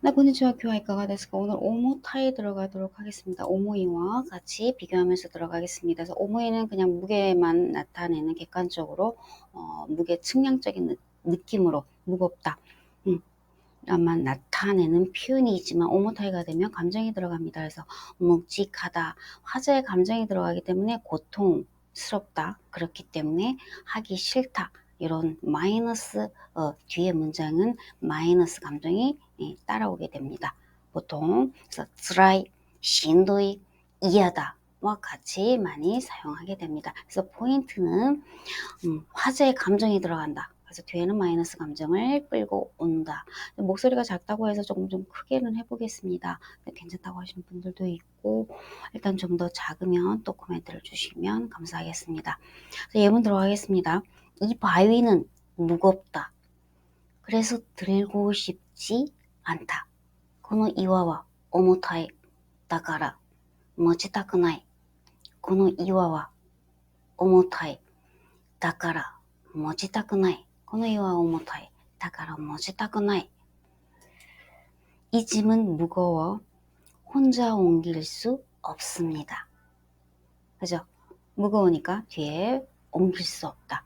나 고니치와 교화이카가 됐을까? 오늘 오모타에 들어가도록 하겠습니다. 오모이와 같이 비교하면서 들어가겠습니다. 그래서 오모이는 그냥 무게만 나타내는 객관적으로 어, 무게 측량적인 느, 느낌으로 무겁다. 음, 만 나타내는 표현이지만 오모타이가 되면 감정이 들어갑니다. 그래서 묵직하다, 화제의 감정이 들어가기 때문에 고통스럽다. 그렇기 때문에 하기 싫다. 이런 마이너스 어, 뒤에 문장은 마이너스 감정이 예, 따라오게 됩니다. 보통 그래서 드라이, 신도이, 이하다와 같이 많이 사용하게 됩니다. 그래서 포인트는 음, 화제의 감정이 들어간다. 그래서 뒤에는 마이너스 감정을 끌고 온다. 목소리가 작다고 해서 조금 좀 크게는 해보겠습니다. 괜찮다고 하시는 분들도 있고 일단 좀 더 작으면 또 코멘트를 주시면 감사하겠습니다. 예문 들어가겠습니다. 이 바위는 무겁다. 그래서 들고 싶지 않다. この岩は重たい。だから持ちたくない。この岩は重たい。だから持ちたくない。この岩は重たい。だから持ちたくない。이 짐은 무거워 혼자 옮길 수 없습니다. 그죠? 무거우니까 뒤에 옮길 수 없다.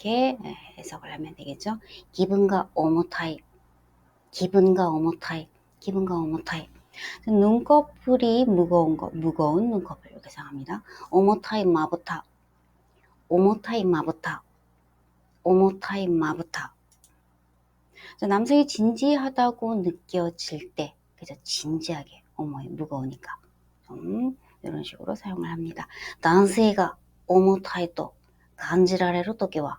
이렇게 해석을 하면 되겠죠. 기분과 오모타이, 기분과 오모타이, 기분과 오모타이. 눈꺼풀이 무거운 거, 무거운 눈꺼풀 이렇게 생각합니다. 오모타이 마부타, 오모타이 마부타, 오모타이 마부타. 남성이 진지하다고 느껴질 때 그죠? 진지하게 어머니 무거우니까 좀 이런 식으로 사용을 합니다. 男性が重たいと感じられるときは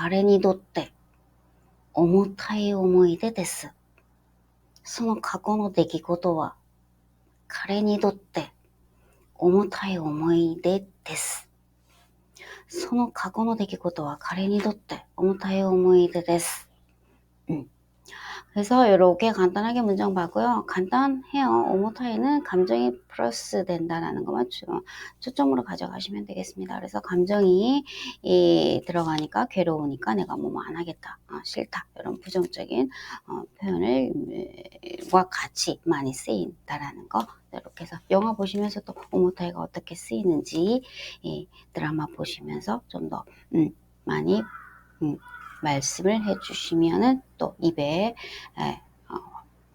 彼にとって重たい思い出です。その過去の出来事は彼にとって重たい思い出です。その過去の出来事は彼にとって重たい思い出です。うん 그래서 이렇게 간단하게 문장 봤고요. 간단해요. 오모타이는 감정이 플러스 된다라는 것만 초점으로 가져가시면 되겠습니다. 그래서 감정이 이, 들어가니까 괴로우니까 내가 뭐 안 하겠다, 어, 싫다 이런 부정적인 어, 표현을 과 같이 많이 쓰인다라는 거 이렇게 해서 영화 보시면서 또 오모타이가 어떻게 쓰이는지 이 드라마 보시면서 좀더 음, 많이 음, 말씀을 해주시면은 또 입에 에, 어,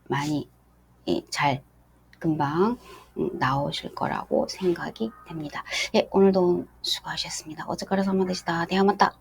많이 예, 잘 금방 음, 나오실 거라고 생각이 됩니다. 예, 오늘도 수고하셨습니다. 어제까지 선만 되시다. 대화맞다.